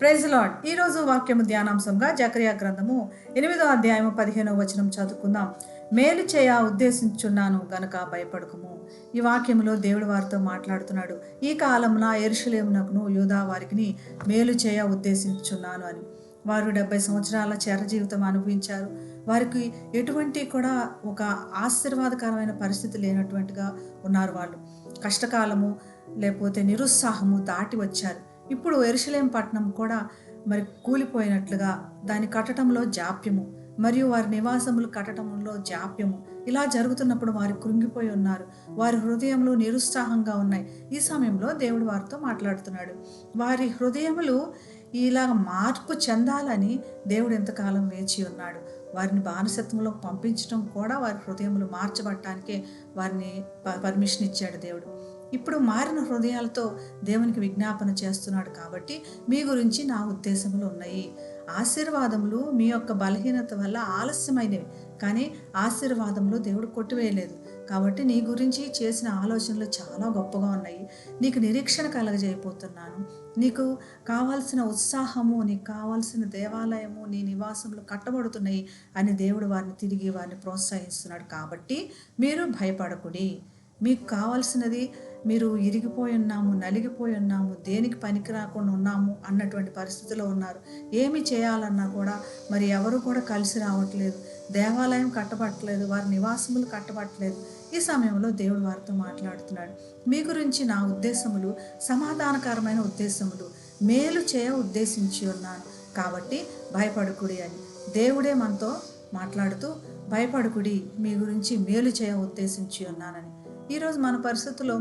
Praise lord రోజు వాక్యము ధ్యానాంశంగా జకరియా గ్రంథము ఎనిమిదో అధ్యాయము పదిహేనవ వచనం చదువుకుందాం. మేలు చేయ ఉద్దేశించున్నాను గనక భయపడకము. ఈ వాక్యములో దేవుడు వారితో మాట్లాడుతున్నాడు. ఈ కాలంలో ఎరుషలేమునకును యూదా వారికి మేలు చేయ ఉద్దేశించున్నాను అని. వారు డెబ్బై సంవత్సరాల చెర జీవితం అనుభవించారు. వారికి ఎటువంటి కూడా ఒక ఆశీర్వాదకరమైన పరిస్థితి లేనటువంటిగా ఉన్నారు వాళ్ళు. కష్టకాలము లేకపోతే నిరుత్సాహము దాటి వచ్చారు. ఇప్పుడు ఎరుసలేం పట్టణం కూడా మరి కూలిపోయినట్లుగా దాన్ని కట్టడంలో జాప్యము మరియు వారి నివాసములు కట్టడంలో జాప్యము. ఇలా జరుగుతున్నప్పుడు వారు కృంగిపోయి ఉన్నారు. వారి హృదయంలో నిరుత్సాహంగా ఉన్నాయి. ఈ సమయంలో దేవుడు వారితో మాట్లాడుతున్నాడు. వారి హృదయములు ఇలా మార్పు చెందాలని దేవుడు ఎంతకాలం వేచి ఉన్నాడు. వారిని బానిసత్వంలో పంపించడం కూడా వారి హృదయములు మార్చబడటానికే వారిని పర్మిషన్ ఇచ్చాడు దేవుడు. ఇప్పుడు మారిన హృదయాలతో దేవునికి విజ్ఞాపన చేస్తున్నాడు కాబట్టి మీ గురించి నా ఉద్దేశములు ఉన్నాయి. ఆశీర్వాదములు మీ యొక్క బలహీనత వల్ల ఆలస్యమైనవి. కానీ ఆశీర్వాదములు దేవుడు కొట్టివేయలేదు. కాబట్టి నీ గురించి చేసిన ఆలోచనలు చాలా గొప్పగా ఉన్నాయి. నీకు నిరీక్షణ కలగజేయబోతున్నాను. నీకు కావాల్సిన ఉత్సాహము నీకు కావాల్సిన దేవాలయము నీ నివాసములు కట్టబడుతున్నాయి అని దేవుడు వారిని తిరిగి వారిని ప్రోత్సహిస్తున్నాడు. కాబట్టి మీరు భయపడకుడి. మీకు కావాల్సినది మీరు ఇరిగిపోయి ఉన్నాము నలిగిపోయి ఉన్నాము దేనికి పనికి రాకుండా ఉన్నాము అన్నటువంటి పరిస్థితిలో ఉన్నారు. ఏమి చేయాలన్నా కూడా మరి ఎవరు కూడా కలిసి రావట్లేదు. దేవాలయం కట్టబట్టలేదు వారి నివాసములు కట్టబట్టలేదు. ఈ సమయంలో దేవుడు వారితో మాట్లాడుతున్నాడు. మీ గురించి నా ఉద్దేశములు సమాధానకరమైన ఉద్దేశములు మేలు చేయ ఉద్దేశించి ఉన్నాను. కాబట్టి భయపడకుడి అని దేవుడే మనతో మాట్లాడుతూ భయపడకుడి మీ గురించి మేలు చేయ ఉద్దేశించి ఉన్నానని. ఈరోజు మన పరిస్థితుల్లో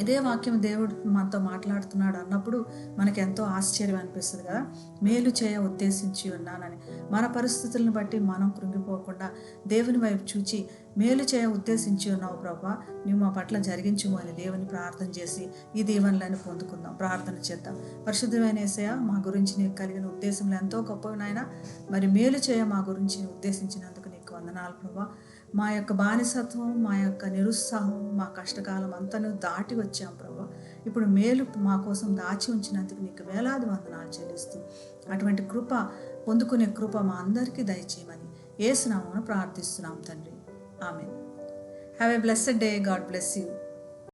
ఇదే వాక్యం దేవుడు మనతో మాట్లాడుతున్నాడు అన్నప్పుడు మనకు ఎంతో ఆశ్చర్యం అనిపిస్తుంది కదా. మేలు చేయ ఉద్దేశించి ఉన్నానని. మన పరిస్థితులను బట్టి మనం కృంగిపోకుండా దేవుని వైపు చూచి మేలు చేయ ఉద్దేశించి ఉన్నావు ప్రభా. నువ్వు మా పట్ల జరిగించుము అని దేవుని ప్రార్థన చేసి ఈ దీవెనలను పొందుకుందాం. ప్రార్థన చేద్దాం. పరిశుద్ధమైన ఏసయ మా గురించి నీకు కలిగిన ఉద్దేశంలో ఎంతో గొప్పవి నాయన. మరి మేలు చేయ మా గురించి ఉద్దేశించినందుకు నీకు వందనాలు ప్రభా. మా యొక్క బానిసత్వం మా యొక్క నిరుత్సాహం మా కష్టకాలం అంతను దాటి వచ్చాం ప్రభా. ఇప్పుడు మేలు మా కోసం దాచి ఉంచినందుకు నీకు వేలాది వందనాలు చెల్లిస్తూ అటువంటి కృప పొందుకునే కృప మా అందరికీ దయచేయమని ఏసునామను ప్రార్థిస్తున్నాం తండ్రి. ఆమె have a blessed day God bless you